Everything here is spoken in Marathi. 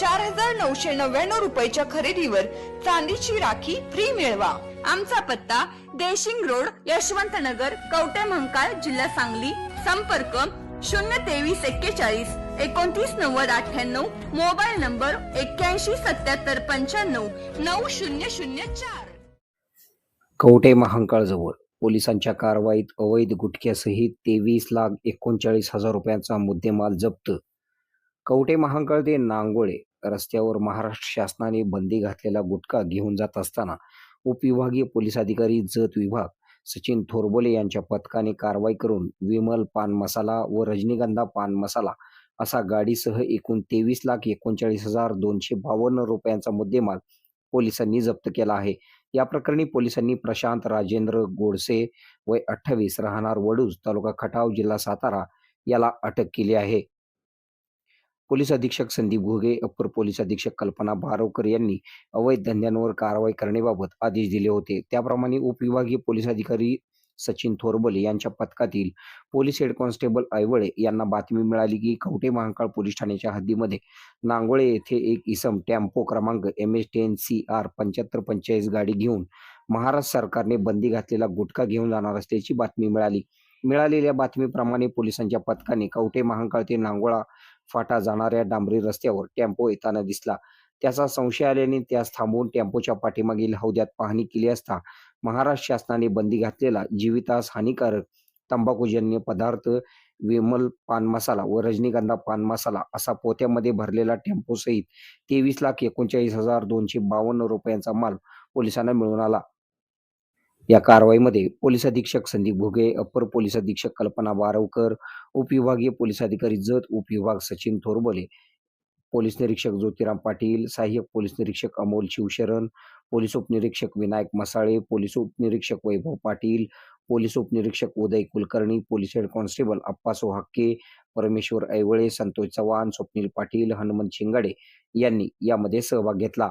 चार हजार नऊशे नव्याण्णव रुपयाच्या खरेदीवर चांदीची राखी फ्री मिळवा. आमचा पत्ता देशिंग रोड यशवंत नगर कवटे महंकाळ जिल्हा सांगली. संपर्क शून्य तेवीस एक्केचाळीस एकोणतीस नव्वद अठ्ठ्याण्णव. मोबाईल नंबर एक्क्याऐंशी सत्याहत्तर पंच्याण्णव नऊ शून्य शून्य चार. कवटे महांकाळजवळ पोलिसांच्या कारवाईत अवैध गुटख्यासहित तेवीस लाख एकोणचाळीस हजार रुपयांचा मुद्देमाल जप्त. कवटे महांकाळ ते नांगोळे रस्त्यावर महाराष्ट्र शासनाने बंदी घातलेला गुटखा घेऊन जात असताना उपविभागीय पोलीस अधिकारी जत विभाग सचिन थोरबोले यांच्या पथकाने कारवाई करून विमल पान मसाला व रजनीगंधा पान मसाला असा गाडीसह एकूण तेवीस लाख एकोणचाळीस हजार दोनशे बावन्न रुपयांचा मुद्देमाल पोलिसांनी जप्त केला आहे. या प्रकरणी पोलिसांनी प्रशांत राजेंद्र गोडसे वय अठ्ठावीस राहणार वडूज तालुका खटाव जिल्हा सातारा याला अटक केली आहे. पोलीस अधीक्षक संदीप घोगे अप्पर पोलीस अधीक्षक कल्पना बारवकर यांनी अवैध धंद्यांवर कारवाई करण्याबाबत आदेश दिले होते. त्याप्रमाणे उपविभागीय पोलीस अधिकारी सचिन थोरबले यांच्या पथकातील पोलीस हेड कॉन्स्टेबल ऐवळे यांना बातमी मिळाली की कवटे महांकाळ पोलीस ठाण्याच्या हद्दीमध्ये नांगोळे येथे एक इसम टॅम्पो क्रमांक M H ten C R पंच्याहत्तर पंचेचाळीस गाडी घेऊन महाराष्ट्र सरकारने बंदी घातलेला गुटखा घेऊन जाणार असल्याची बातमी मिळाली. मिळालेल्या बातमीप्रमाणे पोलिसांच्या पथकाने कवठे महांकाळ ते नांगोळा फाटा जाणाऱ्या डांबरी रस्त्यावर टेम्पो येताना दिसला. त्याचा संशय आल्याने त्यास थांबवून टेम्पोच्या पाठीमागील हौद्यात पाहणी केली असता महाराष्ट्र शासनाने बंदी घातलेला जीवितास हानिकारक तंबाखूजन्य पदार्थ विमल पान मसाला व रजनीगंधा पान मसाला असा पोत्यामध्ये भरलेला टेम्पो सहित तेवीस लाख एकोणचाळीस हजार दोनशे बावन्न रुपयांचा माल पोलिसांना मिळून आला. या कारवाईमध्ये पोलीस अधीक्षक संदीप घुगे अप्पर पोलीस अधीक्षक कल्पना बारवकर उपविभागीय पोलीस अधिकारी जत उपविभाग सचिन थोरबले पोलीस निरीक्षक ज्योतिराम पाटील सहाय्यक पोलीस निरीक्षक अमोल शिवशरण पोलीस उपनिरीक्षक विनायक मसाळे पोलीस उपनिरीक्षक वैभव पाटील पोलीस उपनिरीक्षक Uday Kulkarni police head constable Appaso Hakke Parmeshwar Aiwale Santosh Chavan Swapnil Patil Hanumant शिंगाडे यांनी यामध्ये सहभाग घेतला.